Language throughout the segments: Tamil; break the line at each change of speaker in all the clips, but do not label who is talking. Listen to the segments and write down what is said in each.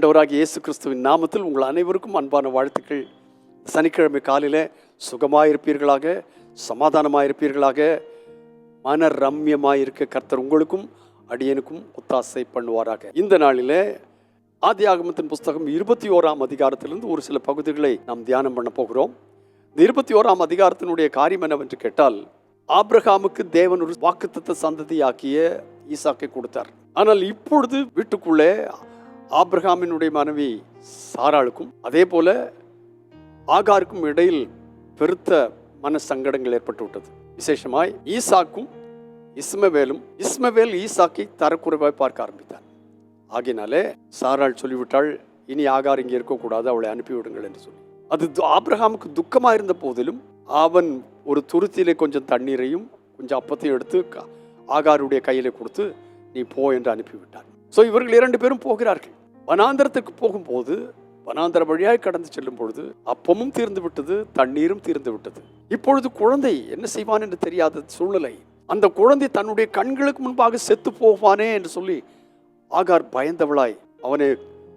ஆண்டவராக இயேசு கிறிஸ்துவின் நாமத்தில் உங்கள் அனைவருக்கும் அன்பான வாழ்த்துக்கள். சனிக்கிழமை காலையில் சுகமாயிருப்பீர்களாக சமாதானமாயிருப்பீர்களாக மன ரம்யமாயிருக்க கர்த்தர் உங்களுக்கும் அடியனுக்கும் ஒத்தாசை பண்ணுவாராக. இந்த நாளில் ஆதி ஆகமத்தின் புஸ்தகம் இருபத்தி ஓராம் அதிகாரத்திலிருந்து ஒரு சில பகுதிகளை நாம் தியானம் பண்ண போகிறோம். இந்த இருபத்தி ஓராம் அதிகாரத்தினுடைய காரியம் என்னவென்று கேட்டால் ஆப்ரஹாமுக்கு தேவன் ஒரு வாக்குத்தத்த சந்ததியாக்கிய ஈசாக்கை கொடுத்தார். ஆனால் இப்பொழுது வீட்டுக்குள்ளே ஆப்ரஹாமினுடைய மனைவி சாராளுக்கும் அதே போல ஆகாருக்கும் இடையில் பெருத்த மன சங்கடங்கள் ஏற்பட்டு விட்டது விசேஷமாய் ஈசாக்கும் இஸ்மவேலும் இஸ்மவேல் ஈசாக்கை தரக்குறைவாய் பார்க்க ஆரம்பித்தார். ஆகினாலே சாராள் சொல்லிவிட்டாள் இனி ஆகார் இங்கே இருக்கக்கூடாது அவளை அனுப்பிவிடுங்கள் என்று சொல்லி. அது து- துக்கமாக இருந்த போதிலும் அவன் ஒரு துருத்தியிலே கொஞ்சம் தண்ணீரையும் கொஞ்சம் அப்பத்தையும் எடுத்து ஆகாருடைய கையில் கொடுத்து நீ போ என்று அனுப்பிவிட்டான் ஸோ இவர்கள் இரண்டு பேரும் போகிறார்கள். வனாந்திரத்துக்கு போகும்போது வனாந்திர வழியாய் கடந்து செல்லும் பொழுது அப்பமும் தீர்ந்து விட்டது தண்ணீரும் தீர்ந்து விட்டது. இப்பொழுது குழந்தை என்ன செய்வான் என்று தெரியாத சூழ்நிலை. அந்த குழந்தை தன்னுடைய கண்களுக்கு முன்பாக செத்து போவானே என்று சொல்லி ஆகார் பயந்தவளாய் அவனை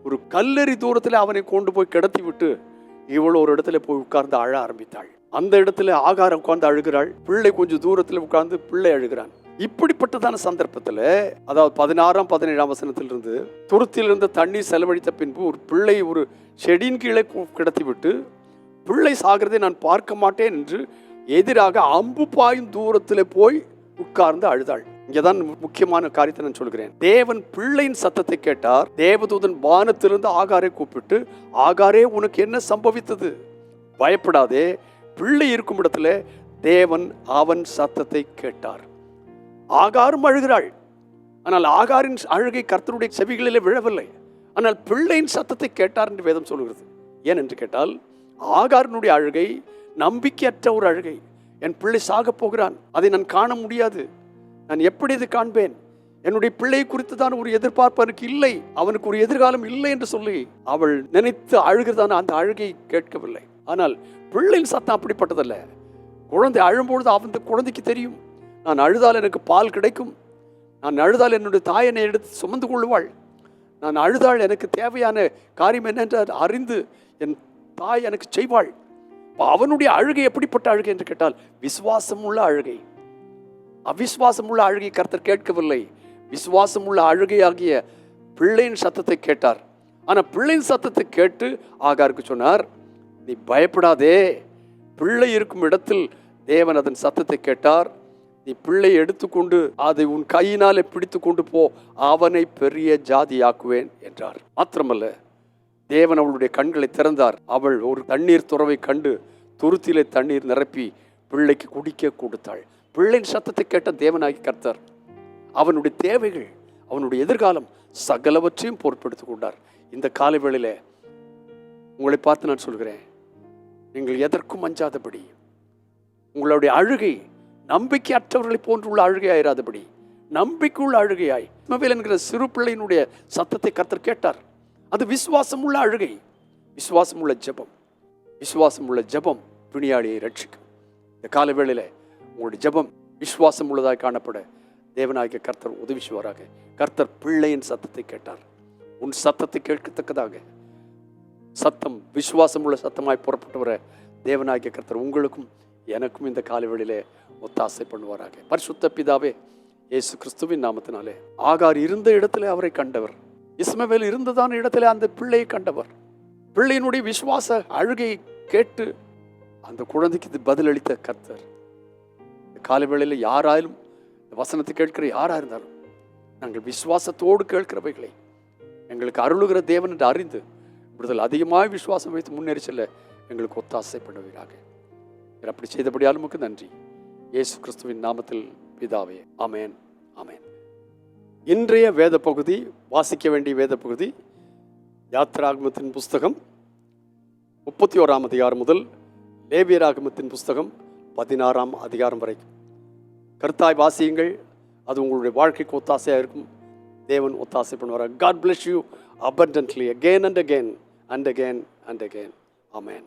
ஒரு கல்லறி தூரத்தில் அவனை கொண்டு போய் கிடத்தி விட்டு இவள் ஒரு இடத்துல போய் உட்கார்ந்து அழ ஆரம்பித்தாள். அந்த இடத்துல ஆகாரம் உட்கார்ந்து அழுகிறாள். பிள்ளை கொஞ்சம் தூரத்தில் உட்கார்ந்து பிள்ளை அழுகிறான். இப்படிப்பட்டதான சந்தர்ப்பத்தில் அதாவது பதினாறாம் பதினேழாம் வசனத்திலிருந்து துருத்தில் தண்ணீர் செலவழித்த பின்பு ஒரு பிள்ளை ஒரு செடியின் கீழே கிடத்திவிட்டு கிடத்தி விட்டு பிள்ளை சாகிறதை நான் பார்க்க மாட்டேன் என்று எதிராக அம்பு பாயும் தூரத்தில் போய் உட்கார்ந்து அழுதாள். இங்கேதான் முக்கியமான காரியத்தை நான் சொல்கிறேன். தேவன் பிள்ளையின் சத்தத்தை கேட்டார். தேவதூதன் வானத்திலிருந்து ஆகாரை கூப்பிட்டு ஆகாரே உனக்கு என்ன சம்பவித்தது? பயப்படாதே. பிள்ளை இருக்கும் இடத்துல தேவன் அவன் சத்தத்தை கேட்டார். ஆகாரும் அழுகிறாள். ஆனால் ஆகாரின் அழுகை கர்த்தருடைய செவிகளிலே விழவில்லை. ஆனால் பிள்ளையின் சத்தத்தை கேட்டார் என்று வேதம் சொல்கிறது. ஏன் என்று கேட்டால் ஆகாரினுடைய அழுகை நம்பிக்கையற்ற ஒரு அழுகை. என் பிள்ளை சாகப் போகிறான். அதை நான் காண முடியாது. நான் எப்படி இது காண்பேன்? என்னுடைய பிள்ளை குறித்து தான் ஒரு எதிர்பார்ப்பு எனக்கு இல்லை. அவனுக்கு ஒரு எதிர்காலம் இல்லை என்று சொல்லி அவள் நினைத்து அழுகிறதான அந்த அழுகை கேட்கவில்லை. ஆனால் பிள்ளையின் சத்தம் அப்படிப்பட்டதல்ல. குழந்தை அழும்பொழுது அவன் குழந்தைக்கு தெரியும். நான் அழுதால் எனக்கு பால் கிடைக்கும். நான் அழுதால் என்னுடைய தாய் என்னை எடுத்து சுமந்து கொள்வாள் நான் அழுதால் எனக்கு தேவையான காரியம் என்னென்று அறிந்து என் தாய் எனக்கு செய்வாள். அவனுடைய அழுகை எப்படிப்பட்ட அழுகை என்று கேட்டால் விசுவாசம் உள்ள அழுகை. அவிஸ்வாசம் உள்ள அழுகை கர்த்தர் கேட்கவில்லை. விசுவாசம் உள்ள அழுகையாகிய பிள்ளையின் சத்தத்தை கேட்டார். ஆனால் பிள்ளையின் சத்தத்தை கேட்டு ஆகாருக்கு சொன்னார் நீ பயப்படாதே. பிள்ளை இருக்கும் இடத்தில் தேவன் அதன் சத்தத்தை கேட்டார். நீ பிள்ளை எடுத்துக்கொண்டு அதை உன் கையினாலே பிடித்து கொண்டு போ அவனை பெரிய ஜாதியாக்குவேன் என்றார். மாத்திரமல்ல தேவன் அவளுடைய கண்களை திறந்தார். அவள் ஒரு தண்ணீர் துறவை கண்டு துருத்திலே தண்ணீர் நிரப்பி பிள்ளைக்கு குடிக்க கொடுத்தாள். பிள்ளையின் சத்தத்தை கேட்ட தேவனாகி கர்த்தர் அவனுடைய தேவைகள் அவனுடைய எதிர்காலம் சகலவற்றையும் பொருட்படுத்திக் கொண்டார். இந்த காலை வேளையில் உங்களை பார்த்து நான் சொல்கிறேன் நீங்கள் எதற்கும் அஞ்சாதபடி உங்களுடைய அழுகை நம்பிக்கையற்றவர்களை போன்றுள்ள அழுகையாயிராதபடி நம்பிக்கையுள்ள அழுகையாய். இஸ்மவேல் என்கிற சிறு பிள்ளையினுடைய சத்தத்தை கர்த்தர் கேட்டார். அது விசுவாசம் உள்ள அழுகை. விசுவாசம் உள்ள ஜெபம். விசுவாசம் உள்ள ஜெபம் பிணியாளியை ரட்சிக்கும் இந்த கால வேளையில் உங்களுடைய ஜெபம் விசுவாசம் உள்ளதாக காணப்பட தேவநாயக கர்த்தர் உதவி செய்வாராக கர்த்தர் பிள்ளையின் சத்தத்தை கேட்டார். உன் சத்தத்தை கேட்கத்தக்கதாக. சத்தம் விசுவாசம் உள்ள சத்தமாய் புறப்பட்டு வர தேவநாயக கர்த்தர் உங்களுக்கும் எனக்கும் இந்த காலவெளியிலே ஒத்தாசை பண்ணுவாராக. பரிசுத்த பிதாவே இயேசு கிறிஸ்துவின் நாமத்தினாலே. ஆகார் இருந்த இடத்திலே அவரை கண்டவர். இஸ்மவேல் இருந்ததான இடத்திலே அந்த பிள்ளையை கண்டவர். பிள்ளையினுடைய விசுவாச அழுகையை கேட்டு அந்த குழந்தைக்கு இது பதிலளித்த கர்த்தர். இந்த காலவேளையில் யாராலும் இந்த வசனத்தை கேட்கிற யாராக இருந்தாலும் நாங்கள் விசுவாசத்தோடு கேட்கிறவைகளை எங்களுக்கு அருளுகிற தேவன் என்று அறிந்து விடுதல் அதிகமாக விசுவாசம் வைத்து முன்னேறி செல்ல எங்களுக்கு ஒத்தாசை பண்ணுவீராக. அப்படி செய்தபடியால் உமக்கு நன்றி. இயேசு கிறிஸ்துவின் நாமத்தில் பிதாவே அமேன் அமேன் இன்றைய வேத பகுதி வாசிக்க வேண்டிய வேத பகுதி யாத்ராகமத்தின் புஸ்தகம் முப்பத்தி ஓராம் அதிகாரம் முதல் லேவியராகமத்தின் புஸ்தகம் பதினாறாம் அதிகாரம் வரைக்கும் கருத்தாய் வாசியுங்கள் அது உங்களுடைய வாழ்க்கைக்கு ஒத்தாசையாக இருக்கும். தேவன் ஒத்தாசை பண்ணுவார்? God bless you abundantly again and again and again and again. Amen